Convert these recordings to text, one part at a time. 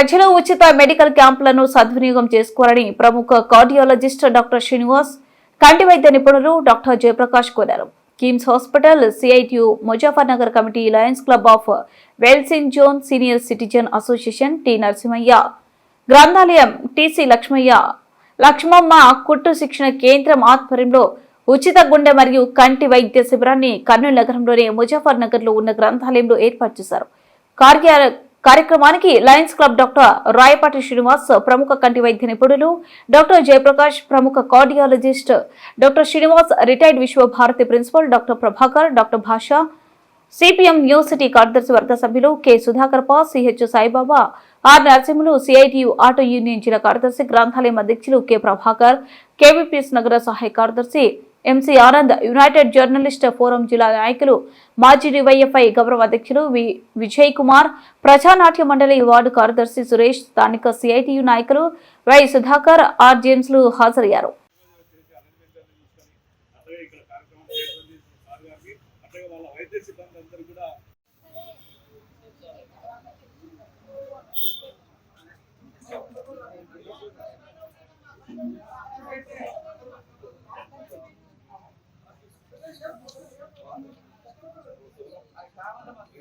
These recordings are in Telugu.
ప్రజలు ఉచిత మెడికల్ క్యాంపులను సద్వినియోగం చేసుకోవాలని ప్రముఖ కార్డియాలజిస్ట్ డాక్టర్ శ్రీనివాస్ కంటి వైద్య నిపుణులు డాక్టర్ జయప్రకాష్ కోరారు. KIMS hospital CITU Muzaffar Nagar committee lions club of వెల్సిన్ zone senior citizen association T Narasimhaiah. గ్రంథాలయం టిసి లక్ష్మయ్య. లక్ష్మమ్మ కుట్టు శిక్షణ కేంద్రం ఆధ్వర్యంలో ఉచిత గుండె మరియు కంటి వైద్య శిబిరాన్ని కర్నూలు నగరంలోని ముజాఫర్ ఉన్న గ్రంథాలయంలో ఏర్పాటు చేశారు. కార్య- కార్యక్రమానికి lions club doctor Rayapati Srinivas ప్రముఖ కంటి వైద్య నిపుణులు డాక్టర్ జయప్రకాష్ ప్రముఖ cardiologist doctor Srinivas retired Vishwabharati principal doctor Prabhakar doctor Basha CPM new city కార్యదర్శి వర్గ సభ్యులు కె సుధాకర్ పా CH Saibaba R Narasimhulu CITU auto union జిల్లా కార్యదర్శి గ్రంథాలయం అధ్యక్షులు కె ప్రభాకర్ కేవీపీఎస్ నగర సహాయ కార్యదర్శి MC Anand united journalist forum జిల్లా నాయకులు మాజీ డివైఎఫ్ఐ గౌరవ అధ్యక్షులు వి విజయ్ కుమార్ ప్రజానాట్య మండలి వార్డు కార్యదర్శి సురేష్ స్థానిక సిఐటియు నాయకులు వై సుధాకర్ ఆర్ జేమ్స్లు హాజరయ్యారు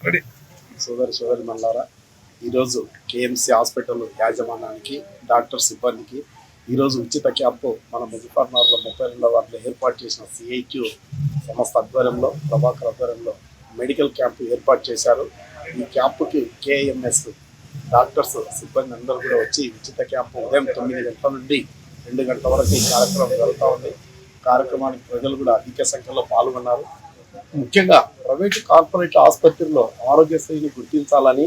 గారికి సోదరి సోదరి మల్లారా ఈరోజు కేఎంసీ హాస్పిటల్ యాజమాన్యానికి డాక్టర్ సిబ్బందికి ఈరోజు ఉచిత క్యాంపు మన ముజఫర్నగర్లో ముప్పై రెండవ వార్డులో ఏర్పాటు చేసిన సిఐక్యూ సంస్థ ఆధ్వర్యంలో ప్రభాకర్ ఆధ్వర్యంలో మెడికల్ క్యాంపు ఏర్పాటు చేశారు. ఈ క్యాంపుకి కేఎంఎస్ డాక్టర్స్ సిబ్బంది అందరూ కూడా వచ్చి ఉచిత క్యాంపు ఉదయం తొమ్మిది గంటల నుండి రెండు గంటల వరకు ఈ కార్యక్రమం జరుగుతూ ఉంది. కార్యక్రమానికి ప్రజలు కూడా అధిక సంఖ్యలో పాల్గొన్నారు. ముఖ్యంగా ప్రైవేటు కార్పొరేట్ ఆసుపత్రిలో ఆరోగ్యశ్రీని గుర్తించాలని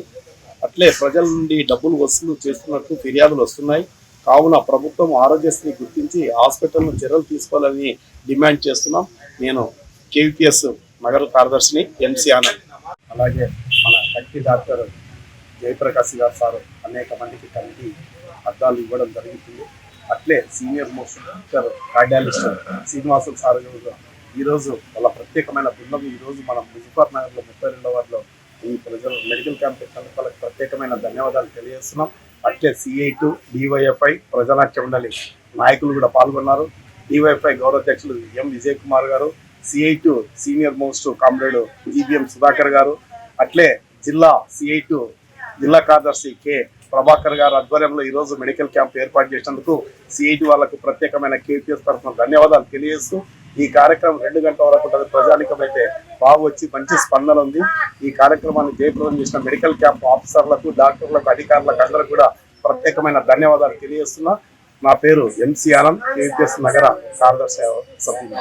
అట్లే ప్రజల నుండి డబ్బులు వసూలు చేస్తున్నట్టు ఫిర్యాదులు వస్తున్నాయి. కావున ప్రభుత్వం ఆరోగ్యశ్రీ గుర్తించి హాస్పిటల్ను చర్యలు తీసుకోవాలని డిమాండ్ చేస్తున్నాం. నేను కేవీపీఎస్ నగర కార్యదర్శిని ఎంసీ ఆనంద్. అలాగే మన కంటి డాక్టర్ జయప్రకాశ్ గారు సార్ అనేక మందికి కంటి అద్దాలు ఇవ్వడం జరుగుతుంది అట్లే senior most doctor cardiologist Srinivasulu sir garu. ఈరోజు వాళ్ళ ప్రత్యేకమైన బృందం ఈరోజు మనం ముజఫర్ నగర్లో ముప్పై రెండవ వార్డులో ఈ ప్రజలు మెడికల్ క్యాంప్ పెట్టినందుకు వాళ్ళకి ప్రత్యేకమైన ధన్యవాదాలు తెలియజేస్తున్నాం. అట్లే సిఐ టు డివైఎఫ్ఐ ప్రజానాట్య మండలి నాయకులు కూడా పాల్గొన్నారు. DYFI గౌరవాధ్యక్షులు M Vijay Kumar garu CITU senior most comrade GBM Sudhakar garu. అట్లే జిల్లా సిఐ టు జిల్లా కార్యదర్శి కె ప్రభాకర్ గారు ఆధ్వర్యంలో ఈ రోజు మెడికల్ క్యాంప్ ఏర్పాటు చేసినందుకు సిఐటి వాళ్ళకు ప్రత్యేకమైన కేపీఎస్ తరఫున ధన్యవాదాలు తెలియజేస్తూ ఈ కార్యక్రమం రెండు గంటల వరకు ఉంటుంది. ప్రజానికం అయితే బాగా వచ్చి మంచి స్పందన ఉంది. ఈ కార్యక్రమాన్ని జయప్రదం చేసిన మెడికల్ క్యాంప్ ఆఫీసర్లకు డాక్టర్లకు అధికారులకు అందరూ కూడా ప్రత్యేకమైన ధన్యవాదాలు తెలియజేస్తున్నా. నా పేరు ఎంసీ ఆనంద్ కేపీఎస్ నగర కార్యదర్శి సభ్యులు.